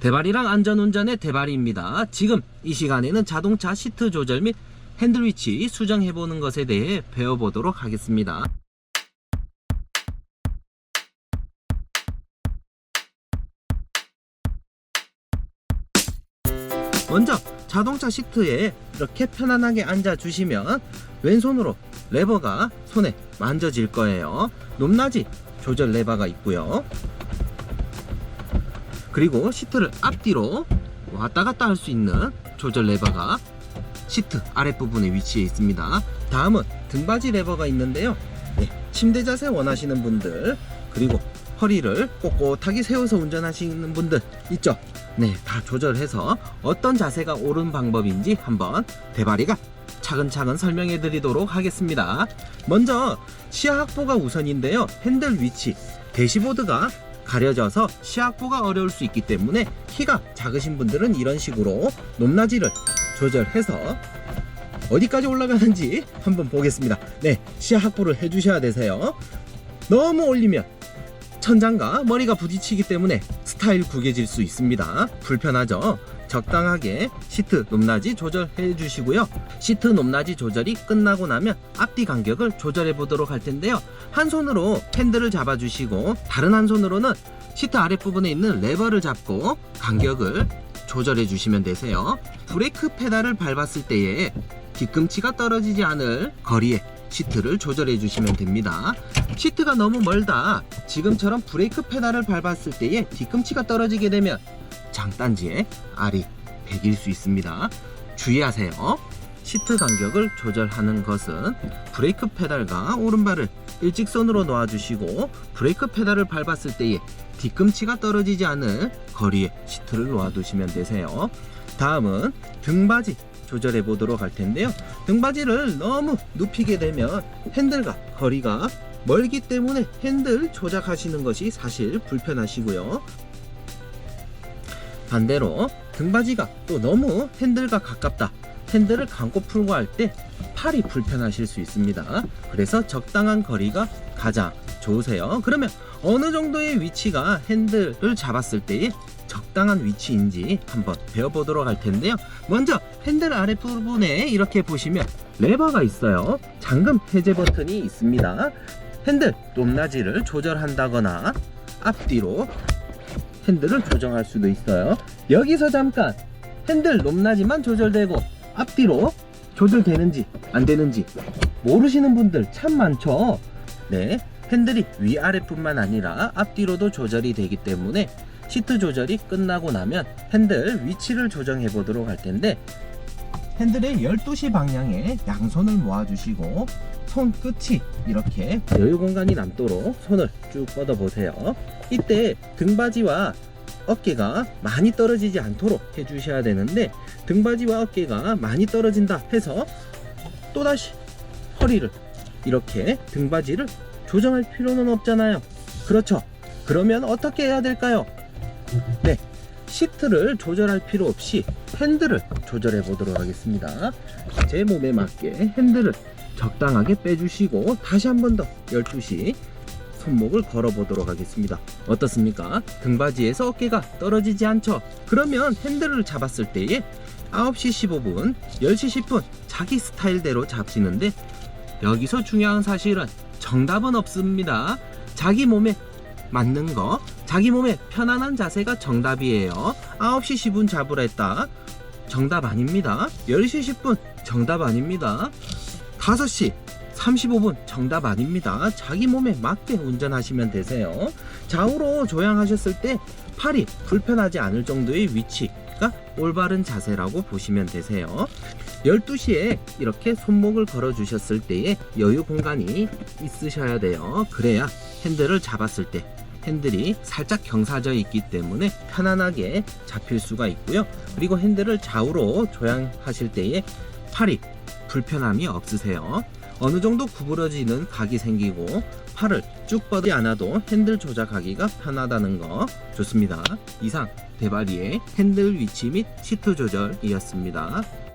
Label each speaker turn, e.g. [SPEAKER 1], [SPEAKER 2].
[SPEAKER 1] 대발이랑 안전운전의 대발이입니다. 지금 이 시간에는 자동차 시트 조절 및 핸들 위치 수정해보는 것에 대해 배워보도록 하겠습니다. 먼저 자동차 시트에 이렇게 편안하게 앉아 주시면 왼손으로 레버가 손에 만져질 거예요. 높낮이 조절 레버가 있고요. 그리고 시트를 앞뒤로 왔다 갔다 할 수 있는 조절 레버가 시트 아랫부분에 위치해 있습니다. 다음은 등받이 레버가 있는데요. 네, 침대 자세 원하시는 분들 그리고 허리를 꼿꼿하게 세워서 운전하시는 분들 있죠? 네, 다 조절해서 어떤 자세가 옳은 방법인지 한번 대바리가 차근차근 설명해 드리도록 하겠습니다. 먼저 시야 확보가 우선인데요. 핸들 위치, 대시보드가 가려져서 시야 확보가 어려울 수 있기 때문에 키가 작으신 분들은 이런 식으로 높낮이를 조절해서 어디까지 올라가는지 한번 보겠습니다. 네, 시야 확보를 해주셔야 되세요. 너무 올리면 천장과 머리가 부딪히기 때문에 스타일 구겨질 수 있습니다. 불편하죠? 적당하게 시트 높낮이 조절해 주시고요. 시트 높낮이 조절이 끝나고 나면 앞뒤 간격을 조절해 보도록 할 텐데요. 한 손으로 핸들을 잡아 주시고 다른 한 손으로는 시트 아랫부분에 있는 레버를 잡고 간격을 조절해 주시면 되세요. 브레이크 페달을 밟았을 때에 뒤꿈치가 떨어지지 않을 거리에 시트를 조절해 주시면 됩니다. 시트가 너무 멀다. 지금처럼 브레이크 페달을 밟았을 때에 뒤꿈치가 떨어지게 되면 장단지에 알이 베길 수 있습니다. 주의하세요. 시트 간격을 조절하는 것은 브레이크 페달과 오른발을 일직선으로 놓아주시고 브레이크 페달을 밟았을 때에 뒤꿈치가 떨어지지 않을 거리에 시트를 놓아두시면 되세요. 다음은 등받이 조절해 보도록 할 텐데요. 등받이를 너무 눕히게 되면 핸들과 거리가 멀기 때문에 핸들 조작하시는 것이 사실 불편하시고요. 반대로 등받이가 또 너무 핸들과 가깝다. 핸들을 감고 풀고 할 때 팔이 불편하실 수 있습니다. 그래서 적당한 거리가 가장 좋으세요. 그러면 어느 정도의 위치가 핸들을 잡았을 때의 적당한 위치인지 한번 배워보도록 할 텐데요. 먼저 핸들 아랫부분에 이렇게 보시면 레버가 있어요. 잠금 해제 버튼이 있습니다. 핸들 높낮이를 조절한다거나 앞뒤로 핸들을 조정할 수도 있어요. 여기서 잠깐 핸들 높낮이만 조절되고 앞뒤로 조절되는지 안 되는지 모르시는 분들 참 많죠. 네, 핸들이 위아래 뿐만 아니라 앞뒤로도 조절이 되기 때문에 시트 조절이 끝나고 나면 핸들 위치를 조정해 보도록 할 텐데 핸들의 12시 방향에 양손을 모아주시고 손 끝이 이렇게 여유 공간이 남도록 손을 쭉 뻗어 보세요. 이때 등받이와 어깨가 많이 떨어지지 않도록 해주셔야 되는데 등받이와 어깨가 많이 떨어진다 해서 또다시 허리를 이렇게 등받이를 조정할 필요는 없잖아요. 그렇죠. 그러면 어떻게 해야 될까요? 네. 시트를 조절할 필요 없이 핸들을 조절해 보도록 하겠습니다. 제 몸에 맞게 핸들을 적당하게 빼주시고 다시 한 번 더 12시 손목을 걸어 보도록 하겠습니다. 어떻습니까? 등받이에서 어깨가 떨어지지 않죠? 그러면 핸들을 잡았을 때에 9시 15분, 10시 10분 자기 스타일대로 잡히는데 여기서 중요한 사실은 정답은 없습니다. 자기 몸에 맞는 거, 자기 몸에 편안한 자세가 정답이에요. 9시 10분 잡으라 했다. 정답 아닙니다. 10시 10분 정답 아닙니다. 5시 35분 정답 아닙니다. 자기 몸에 맞게 운전하시면 되세요. 좌우로 조향하셨을 때 팔이 불편하지 않을 정도의 위치가 올바른 자세라고 보시면 되세요. 12시에 이렇게 손목을 걸어 주셨을 때에 여유 공간이 있으셔야 돼요. 그래야 핸들을 잡았을 때 핸들이 살짝 경사져 있기 때문에 편안하게 잡힐 수가 있고요. 그리고 핸들을 좌우로 조향하실 때에 팔이 불편함이 없으세요. 어느 정도 구부러지는 각이 생기고 팔을 쭉 뻗지 않아도 핸들 조작하기가 편하다는 거 좋습니다. 이상 대바리의 핸들 위치 및 시트 조절이었습니다.